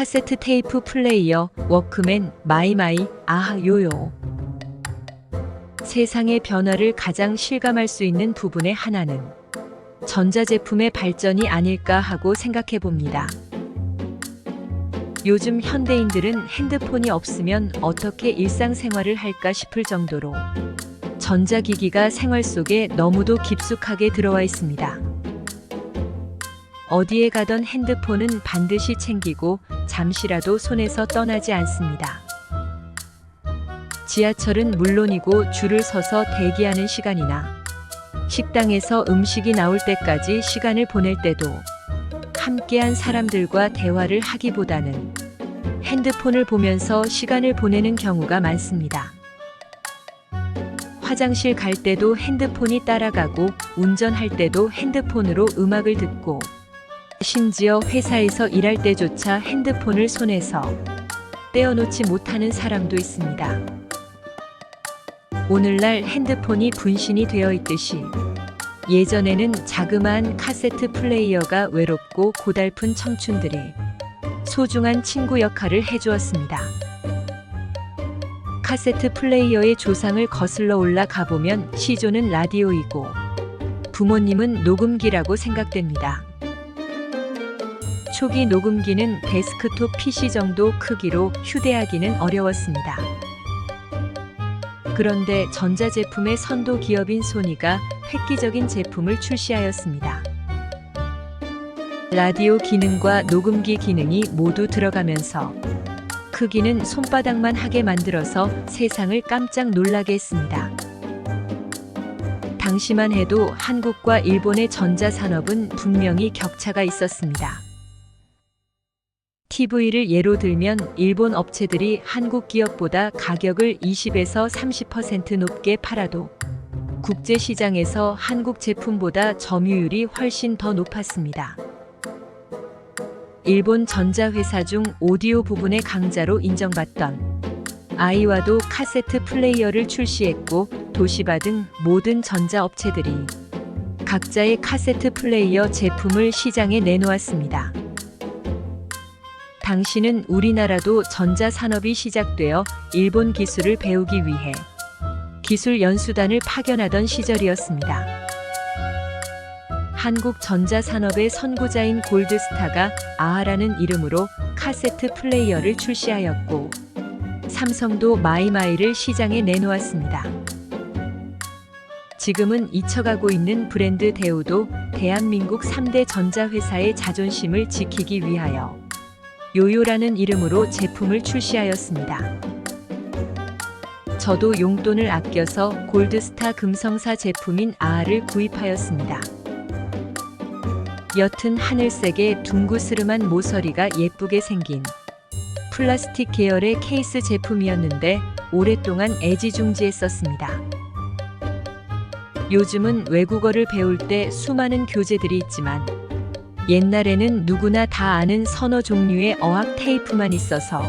카세트 테이프 플레이어, 워크맨, 마이마이, 아하 요요. 세상의 변화를 가장 실감할 수 있는 부분의 하나는 전자제품의 발전이 아닐까 하고 생각해 봅니다. 요즘 현대인들은 핸드폰이 없으면 어떻게 일상생활을 할까 싶을 정도로 전자기기가 생활 속에 너무도 깊숙하게 들어와 있습니다. 어디에 가던 핸드폰은 반드시 챙기고 잠시라도 손에서 떠나지 않습니다. 지하철은 물론이고 줄을 서서 대기하는 시간이나 식당에서 음식이 나올 때까지 시간을 보낼 때도 함께한 사람들과 대화를 하기보다는 핸드폰을 보면서 시간을 보내는 경우가 많습니다. 화장실 갈 때도 핸드폰이 따라가고 운전할 때도 핸드폰으로 음악을 듣고 심지어 회사에서 일할 때조차 핸드폰을 손에서 떼어놓지 못하는 사람도 있습니다. 오늘날 핸드폰이 분신이 되어 있듯이 예전에는 자그마한 카세트 플레이어가 외롭고 고달픈 청춘들이 소중한 친구 역할을 해주었습니다. 카세트 플레이어의 조상을 거슬러 올라가 보면 시조는 라디오이고 부모님은 녹음기라고 생각됩니다. 초기 녹음기는 데스크톱 PC 정도 크기로 휴대하기는 어려웠습니다. 그런데 전자제품의 선도 기업인 소니가 획기적인 제품을 출시하였습니다. 라디오 기능과 녹음기 기능이 모두 들어가면서 크기는 손바닥만 하게 만들어서 세상을 깜짝 놀라게 했습니다. 당시만 해도 한국과 일본의 전자산업은 분명히 격차가 있었습니다. TV를 예로 들면 일본 업체들이 한국 기업보다 가격을 20에서 30% 높게 팔아도 국제 시장에서 한국 제품보다 점유율이 훨씬 더 높았습니다. 일본 전자회사 중 오디오 부분의 강자로 인정받던 아이와도 카세트 플레이어를 출시했고 도시바 등 모든 전자업체들이 각자의 카세트 플레이어 제품을 시장에 내놓았습니다. 당시는 우리나라도 전자산업이 시작되어 일본 기술을 배우기 위해 기술 연수단을 파견하던 시절이었습니다. 한국 전자산업의 선구자인 골드스타가 아하라는 이름으로 카세트 플레이어를 출시하였고 삼성도 마이마이를 시장에 내놓았습니다. 지금은 잊혀가고 있는 브랜드 대우도 대한민국 3대 전자회사의 자존심을 지키기 위하여 요요라는 이름으로 제품을 출시하였습니다. 저도 용돈을 아껴서 골드스타 금성사 제품인 아아를 구입하였습니다. 옅은 하늘색의 둥구스름한 모서리가 예쁘게 생긴 플라스틱 계열의 케이스 제품이었는데 오랫동안 애지중지했었습니다. 요즘은 외국어를 배울 때 수많은 교재들이 있지만 옛날에는 누구나 다 아는 서너 종류의 어학 테이프만 있어서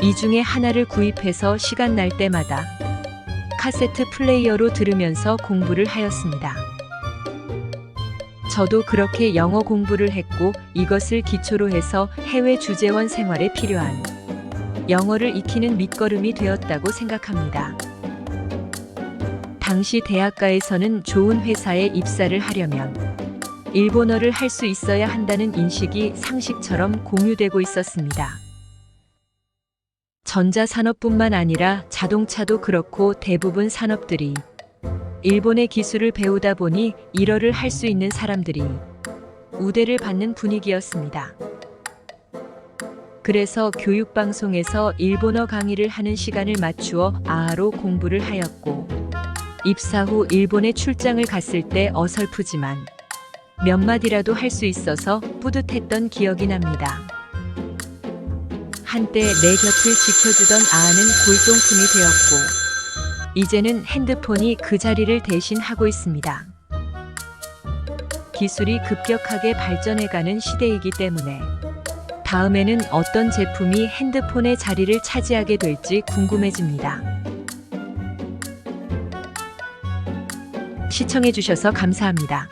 이 중에 하나를 구입해서 시간 날 때마다 카세트 플레이어로 들으면서 공부를 하였습니다. 저도 그렇게 영어 공부를 했고 이것을 기초로 해서 해외 주재원 생활에 필요한 영어를 익히는 밑거름이 되었다고 생각합니다. 당시 대학가에서는 좋은 회사에 입사를 하려면 일본어를 할 수 있어야 한다는 인식이 상식처럼 공유되고 있었습니다. 전자산업뿐만 아니라 자동차도 그렇고 대부분 산업들이 일본의 기술을 배우다 보니 일어를 할 수 있는 사람들이 우대를 받는 분위기였습니다. 그래서 교육방송에서 일본어 강의를 하는 시간을 맞추어 아하로 공부를 하였고 입사 후 일본에 출장을 갔을 때 어설프지만 몇 마디라도 할 수 있어서 뿌듯했던 기억이 납니다. 한때 내 곁을 지켜주던 아아는 골동품이 되었고 이제는 핸드폰이 그 자리를 대신하고 있습니다. 기술이 급격하게 발전해가는 시대이기 때문에 다음에는 어떤 제품이 핸드폰의 자리를 차지하게 될지 궁금해집니다. 시청해주셔서 감사합니다.